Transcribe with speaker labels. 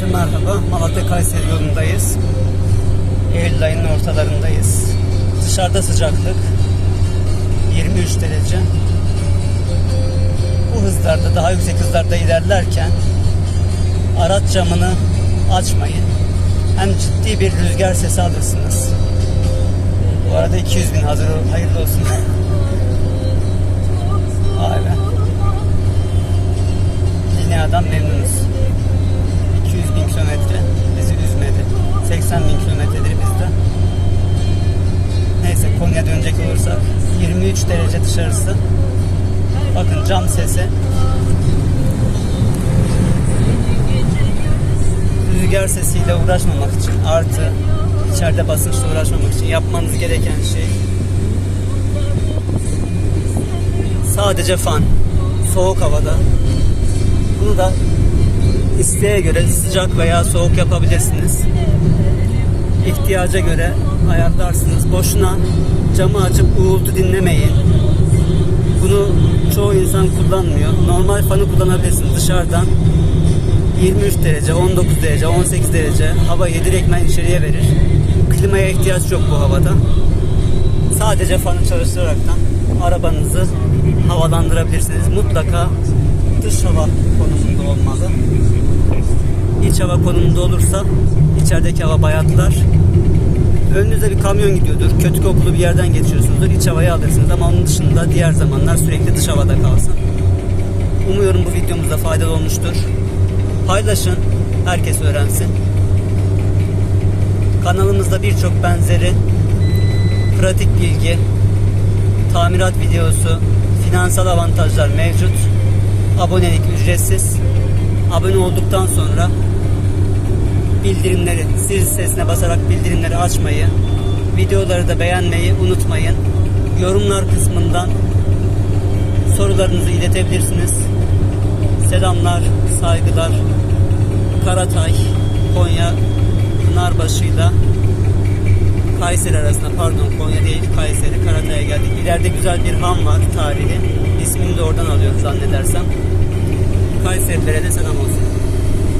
Speaker 1: Herkese merhaba. Malatya Kayseri yolundayız. Eylül ayının ortalarındayız. Dışarıda sıcaklık 23 derece. Bu hızlarda daha yüksek hızlarda ilerlerken araç camını açmayın. Hem ciddi bir rüzgar sesi alırsınız. Bu arada 200 bin hazır hayırlı olsun. Vay be. Linea'dan memnunuz. 23 derece dışarısı. Bakın cam sesi. Rüzgar sesiyle uğraşmamak için artı içeride basınçla uğraşmamak için yapmanız gereken şey sadece fan. Soğuk havada. Bunu da isteğe göre sıcak veya soğuk yapabilirsiniz. İhtiyaca göre ayarlarsınız. Boşuna camı açıp uğultu dinlemeyin. Bunu çoğu insan kullanmıyor. Normal fanı kullanabilirsiniz dışarıdan. 23 derece, 19 derece, 18 derece hava direktmen içeriye verir. Klimaya ihtiyaç yok bu havada. Sadece fanı çalıştıraraktan arabanızı havalandırabilirsiniz. Mutlaka dış hava konumunda olmalı. İç hava konumunda olursa içerideki hava bayatlar. Önünüzde bir kamyon gidiyordur. Kötü kokulu bir yerden geçiyorsunuzdur. İç havayı alırsınız ama onun dışında diğer zamanlar sürekli dış havada kalsın. Umuyorum bu videomuzda faydalı olmuştur. Paylaşın. Herkes öğrensin. Kanalımızda birçok benzeri pratik bilgi, tamirat videosu, finansal avantajlar mevcut. Abonelik ücretsiz. Abone olduktan sonra bildirimleri zil sesine basarak bildirimleri açmayı, videoları da beğenmeyi unutmayın. Yorumlar kısmından sorularınızı iletebilirsiniz. Selamlar, saygılar. Karatay, Konya, Pınarbaşı'yla Kayseri arasında pardon Konya değil Kayseri Karatay'a geldik. İleride güzel bir han var tarihi. İsmini de oradan alıyoruz zannedersem. Kayserilere de selam olsun.